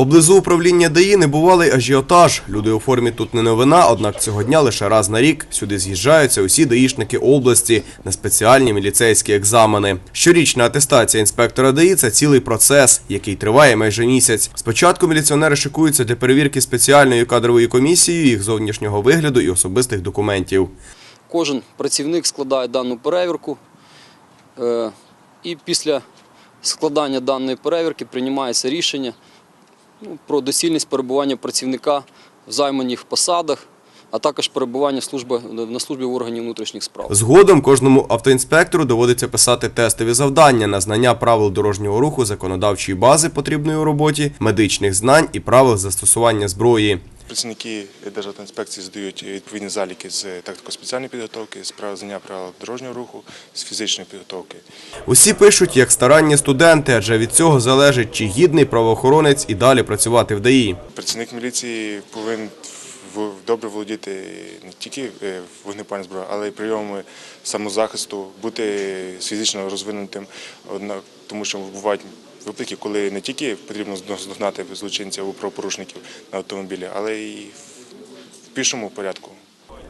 Поблизу управління ДАІ небувалий ажіотаж. Люди у формі тут не новина, однак цього дня лише раз на рік сюди з'їжджаються усі даїшники області на спеціальні міліцейські екзамени. Щорічна атестація інспектора ДАІ – це цілий процес, який триває майже місяць. Спочатку міліціонери шикуються для перевірки спеціальною кадровою комісією їх зовнішнього вигляду і особистих документів. Кожен працівник складає дану перевірку, е, і після складання даної перевірки приймається рішення про доцільність перебування працівника в займаних посадах, а також перебування служби, на службі в органів внутрішніх справ. Згодом кожному автоінспектору доводиться писати тестові завдання на знання правил дорожнього руху, законодавчої бази потрібної у роботі, медичних знань і правил застосування зброї. Працівники Державтоінспекції здають відповідні заліки з тактико-спеціальної підготовки, з знання правил дорожнього руху, з фізичної підготовки. Усі пишуть як старанні студенти, адже від цього залежить, чи гідний правоохоронець і далі працювати в ДАІ. Працівник міліції повинен добре володіти не тільки е, вогнепальною зброєю, але й прийомами самозахисту, бути фізично розвинутим, тому що бувають випадки, коли не тільки потрібно здогнати злочинців або правопорушників на автомобілі, але й в пішому порядку.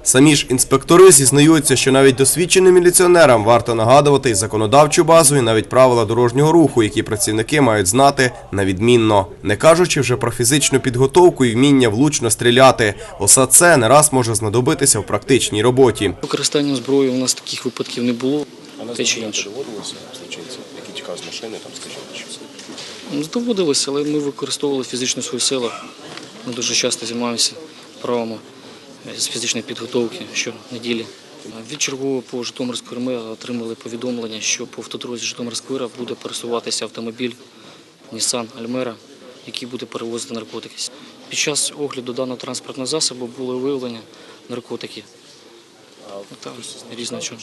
Самі ж інспектори зізнаються, що навіть досвідченим міліціонерам варто нагадувати і законодавчу базу, і навіть правила дорожнього руху, які працівники мають знати на відмінно. Не кажучи вже про фізичну підготовку і вміння влучно стріляти. Усе це не раз може знадобитися в практичній роботі. Використання зброї у нас таких випадків не було. А на Те чи інше. які тікали з машини, там, скажімо? Ну, Доводилося, але ми використовували фізичну свою силу. Ми дуже часто займаємося правами з фізичної підготовки щонеділі. Від чергового по Житомирської РМ отримали повідомлення, що по автодорозі Житомирської РМ буде пересуватися автомобіль Nissan Almera, який буде перевозити наркотики. Під час огляду даного транспортного засобу були виявлені наркотики. Там різне чого.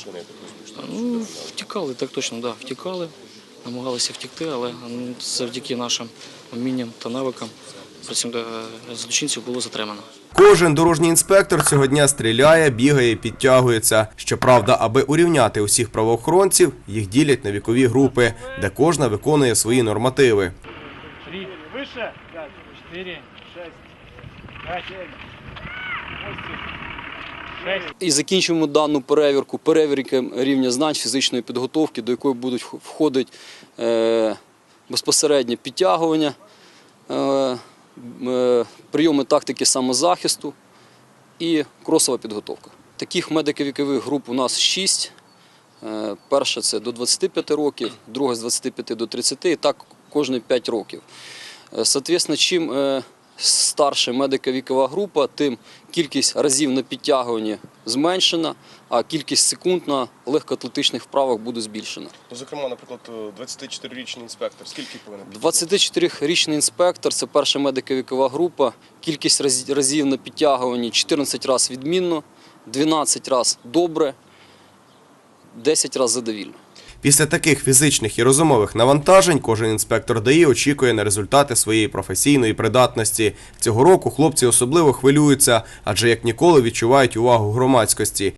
Ну, втікали, так точно, да, втікали, намагалися втікти, але завдяки нашим вмінням та навикам е, злочинців було затримано. Кожен дорожній інспектор цього дня стріляє, бігає підтягується. Щоправда, аби урівняти усіх правоохоронців, їх ділять на вікові групи, де кожна виконує свої нормативи. Три. Пять. Четыре. Шесть. Пять. І закінчуємо дану перевірку перевірки рівня знань фізичної підготовки, до якої будуть входити е, безпосередньо підтягування, е, прийоми тактики самозахисту і кросова підготовка. Таких медико-вікових груп у нас шість. Е, Перша це до 25 років, друга з 25 до 30, і так кожні 5 років. Е, Соответственно, чим старше медико-вікова група, тим кількість разів на підтягуванні зменшена, а кількість секунд на легкоатлетичних вправах буде збільшена. Ну, зокрема, наприклад, 24-річний інспектор, скільки повинен? 24-річний інспектор це перша медико-вікова група. Кількість разів на підтягуванні 14 разів відмінно, 12 разів добре, 10 разів задовільно. Після таких фізичних і розумових навантажень кожен інспектор ДАІ очікує на результати своєї професійної придатності. Цього року хлопці особливо хвилюються, адже як ніколи відчувають увагу громадськості.